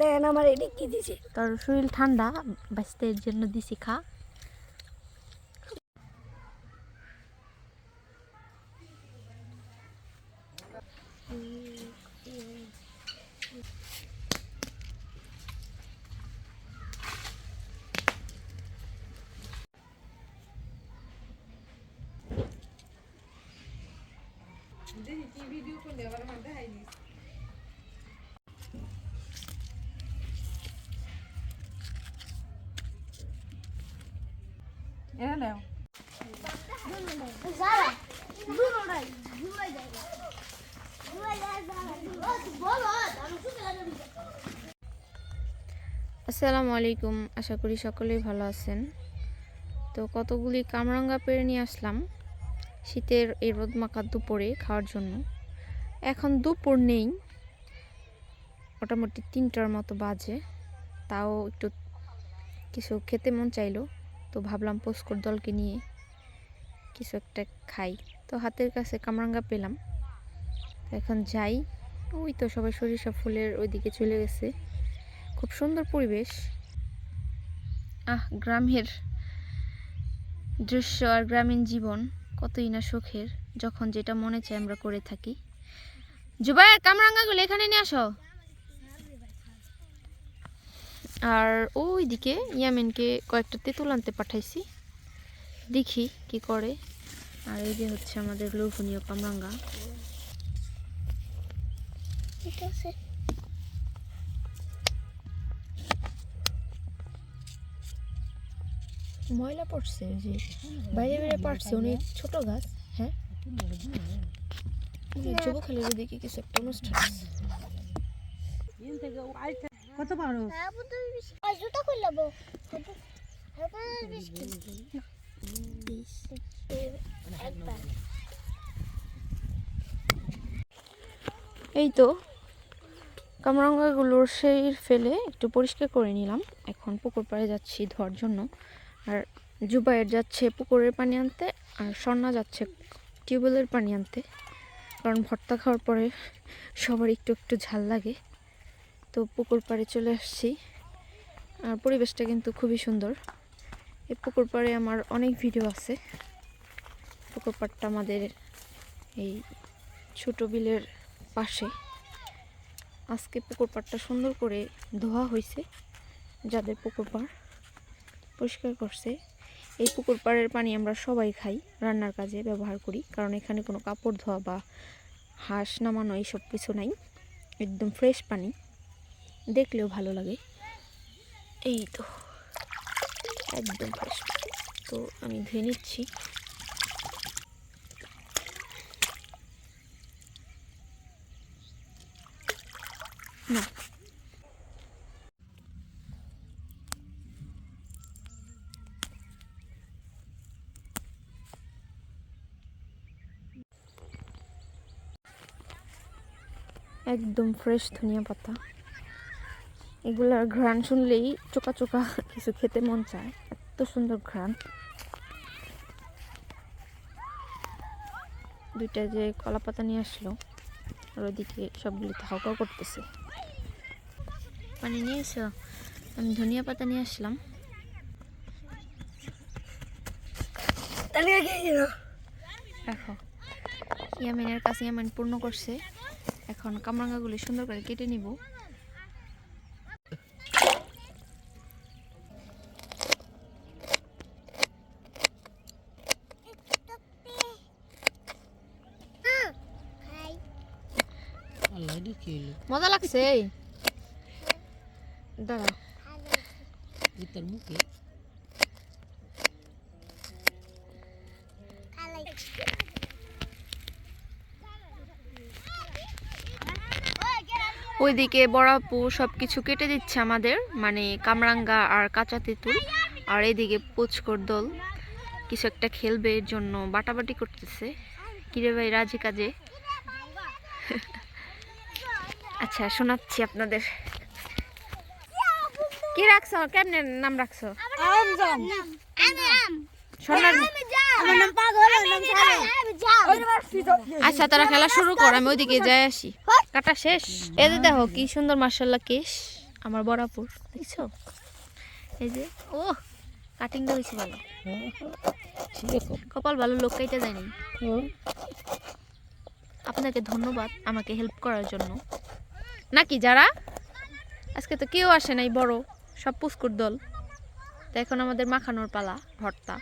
দেখেন আমার এটি কি দিছে? তোর শরীর ঠান্ডা বাঁচতে এর জন্য দিছি খা। সারা দুটো নাই দুয়াই যায় দুয়াই যায় বলো শুকে আসসালামু আলাইকুম, আশা করি সকলেই ভালো আছেন। তো কতগুলি কামরাঙ্গা পেরে নিয়ে আসলাম শীতের এই রোদ মাখা দুপুরে খাওয়ার জন্য। এখন দুপুর নেই, মোটামুটি তিনটার মতো বাজে, তাও একটু কিছু খেতে মন চাইলো। তো ভাবলাম পোস্কর দলকে নিয়ে কিছু একটা খাই। তো হাতের কাছে কামরাঙ্গা পেলাম। এখন যাই। ওই তো সবাই সরিষা ফুলের ওইদিকে চলে গেছে। খুব সুন্দর পরিবেশ। আহ, গ্রামের দৃশ্য আর গ্রামীণ জীবন কতই না সুখের। যখন যেটা মনে চায় আমরা করে থাকি। জুবাইয়ের কামরাঙ্গাগুলো এখানে নিয়ে আসো। আর ওইদিকে ইয়ামিনকে কয়েকটা তেঁতুল আনতে পাঠাইছি। দেখি কি করে। আর এই যে হচ্ছে আমাদের লোভনীয় কামরাঙ্গা ময়লা পড়ছে যে বাইরে বাইরে পারছে অনেক ছোট গাছ হ্যাঁ? ওদিকে কিছু একটা অনুষ্ঠান। কত পারো এই তো, কামরাঙ্গাগুলোর সেই ফেলে একটু পরিষ্কার করে নিলাম। এখন পুকুর পাড়ে যাচ্ছি ধোয়ার জন্য। আর জুবাইয়ের যাচ্ছে পুকুরের পানি আনতে, আর স্বর্ণা যাচ্ছে টিউবওয়েলের পানি আনতে। কারণ ভর্তা খাওয়ার পরে সবার একটু একটু ঝাল লাগে। তো পুকুর পাড়ে চলে আসছি। আর পরিবেশটা কিন্তু খুবই সুন্দর। এই পুকুর পাড়ে আমার অনেক ভিডিও আছে। পুকুর পাড়টা আমাদের এই ছোটো বিলের পাশে। আজকে পুকুর পাড়টা সুন্দর করে ধোয়া হয়েছে যাদের পুকুর পাড় পরিষ্কার করছে। এই পুকুর পাড়ের পানি আমরা সবাই খাই, রান্নার কাজে ব্যবহার করি, কারণ এখানে কোনো কাপড় ধোয়া বা হাঁস নামানো এইসব কিছু নাই। একদম ফ্রেশ পানি। দেখলেও ভালো লাগে। এই তো, একদম ফ্রেশ তো আমি ধুয়ে নিচ্ছি। না। একদম ফ্রেশ ধনিয়া পাতা। এগুলার ঘ্রাণ শুনলেই চোকা চোকা কিছু খেতে মন চায়। এত সুন্দর ঘ্রাণ। দুইটা যে কলা পাতা নিয়ে আসলো আর ওদিকে সবগুলিতে হাওকাও করতেছে। পানি নিয়ে এসো। আমি ধনিয়া পাতা নিয়ে আসলাম। তাহলে কি দিল দেখো ইয়ামিনের কাছে ইয়ামিন পূর্ণ করছে। এখন কামরাঙ্গাগুলি সুন্দর করে কেটে নিব। কি হলো মজা লাগছে দাঁড়া। ইতার মুখে? খালাই ওইদিকে বড়াপু সব কিছু কেটে দিচ্ছে আমাদের মানে কামরাঙ্গা আর কাঁচা তেঁতুল আর এইদিকে পুচকর দল। কিছু একটা খেলবে এর জন্য বাটাবাটি করতেছে। কিরে ভাই রাজি কাজে? আচ্ছা শোনাচ্ছি আপনাদের। কি রাখছো? কেমনে নাম রাখছো? আচ্ছা তারা খেলা শুরু কর আমি ওইদিকে যাই আসি। কাটা শেষ। এদের দেখো কি সুন্দর মার্শাল্লাহ কেশ। আমার বরাপুর দেখছ? এই যে ও কাটিংটা হয়েছে ভালো। কপাল ভালো লোক কাইটা যায় নাই। আপনাকে ধন্যবাদ আমাকে হেল্প করার জন্য। নাকি যারা? আজকে তো কেউ আসে নাই, বড়। সব পুস্কুর দল। তো এখন আমাদের মাখানোর পালা, ভর্তা।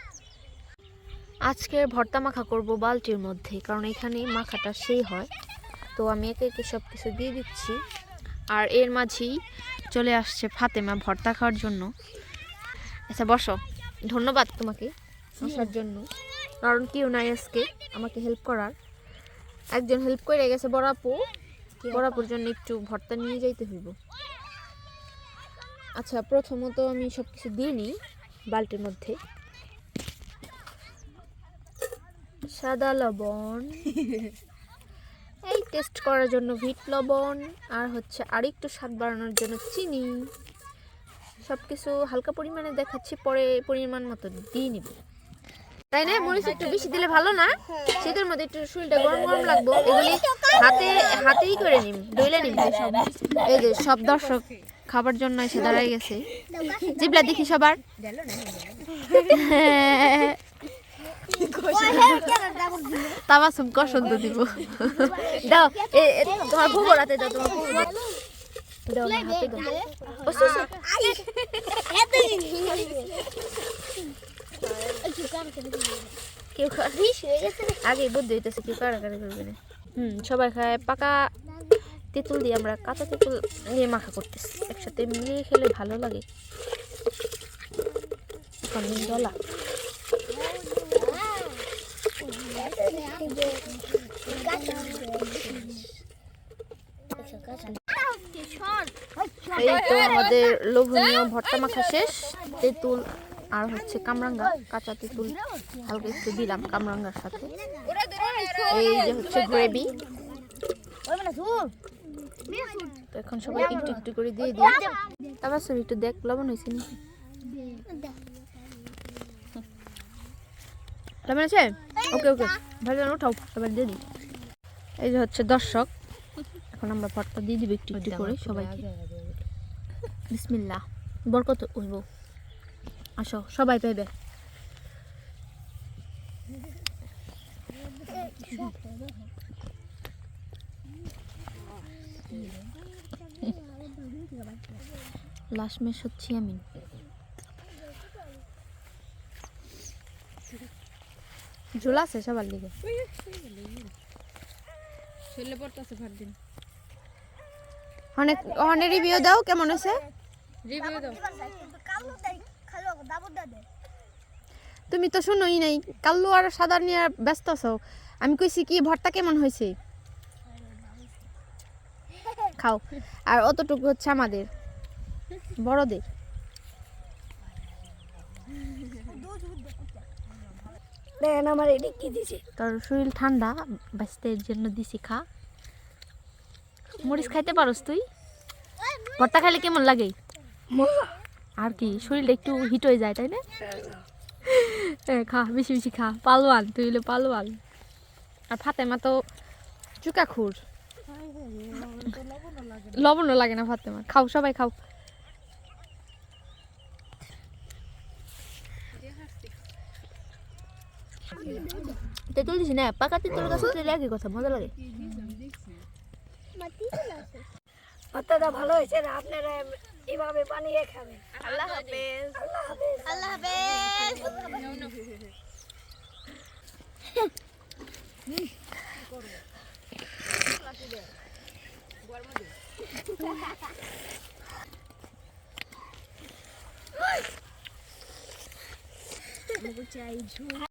আজকে ভর্তা মাখা করব বালতির মধ্যে, কারণ এখানে মাখাটা সেই হয়। তো আমি একে একে সব কিছু দিয়ে দিচ্ছি। আর এর মাঝেই চলে আসছে ফাতেমা ভর্তা খাওয়ার জন্য। আচ্ছা বসো। ধন্যবাদ তোমাকে আসার জন্য। কারণ কেউ নাই আজকে আমাকে হেল্প করার। একজন হেল্প করে গেছে বড়াপু বড়াপুর জন্য একটু ভর্তা নিয়ে যাইতে হইব। আচ্ছা প্রথমত আমি সব কিছু দিয়ে নিই বালতির মধ্যে। সাদা লবণ। এই টেস্ট করার জন্য ভিট লবণ আর হচ্ছে আরেকটু স্বাদ বাড়ানোর জন্য চিনি। সব কিছু হালকা পরিমাণে দেখাচ্ছি পরে পরিমাণ মতো দিয়ে নিব। তাই না? মরিচ একটু বেশি দিলে ভালো না? শীতের মধ্যে একটু শরীরটা গরম গরম লাগবো। এগুলি হাতে হাতেই করে নিম ডইলে নিম। সব এই যে সব দর্শক খাবার জন্য এসে দাঁড়ায় গেছে। জিবলা দেখি সবার। কসন্ত দিব। দাও এ এ, তোমার ভুবো রাতে দাও তোমার ভুবো দাও দাও হাতে দাও। ও, সু, সু। কেউ আগে বুদ্ধি হইতেছে, কেউ কারাকারি করবে না। হুম, সবাই খায় পাকা তেঁতুল দিয়ে আমরা কাঁচা তেঁতুল দিয়ে মাখা করতেছি। একসাথে মিলিয়ে খেলে ভালো লাগে। ডলা এই তো আমাদের লোভনীয় ভর্তা মাখা শেষ। তেঁতুল আর হচ্ছে কামরাঙ্গা, কাঁচা তেঁতুল হালকা একটু দিলাম কামরাঙ্গার সাথে। এই যে হচ্ছে গ্রেভি। তো এখন সবাই একটু একটু করে দিয়ে দিই। তারপর সরি একটু দেখ, লবণ হয়েছে নাকি? লবণ আছে? ওকে ওকে। ভালো উঠাও সবাই দিয়ে দিই। এই যে হচ্ছে দর্শক, এখন আমরা ভর্তা দিয়ে দিব একটু একটু করে সবাইকে। বিসমিল্লাহ। বরকত হইব আসো সবাই পাইবে লাস্ট মেশ হচ্ছি আমি। ঝোলা আছে সবার দিন। অনেক অনেক রিভিউ দাও কেমন আছে রিভিউ দাও। তুমি তো শুনোই নাই কাল্লু আর সাদা নিয়ে ব্যস্ত আছো। আমি কইছি কি ভর্তা কেমন হয়েছে? খাও। আর অতটুকু হচ্ছে আমাদের বড়দের। দেখেন আমার এটি কি দিছে? তোর শরীর ঠান্ডা বাঁচতে জন্য দিছি খা। মরিচ খাইতে পারোস তুই? ভর্তা খাইলে কেমন লাগে? আর কি শরীরটা একটু হিট হয়ে যায় তাই না? হ্যাঁ, খা বেশি বেশি খা। পালোয়ান তুই হলে পালোয়ান। আর ফাতেমা তো চুকা খুর লবণও লাগে না ফাতেমা খাও সবাই খাও। তেঁতুল দিছি না? পাকা তেঁতুলের কাছে তেলে একই কথা মজা লাগে। ভর্তাটা ভালো হয়েছে না? আপনারা এভাবে বানিয়ে খাবেন। আল্লাহ হাফেজ আল্লাহ হাফেজ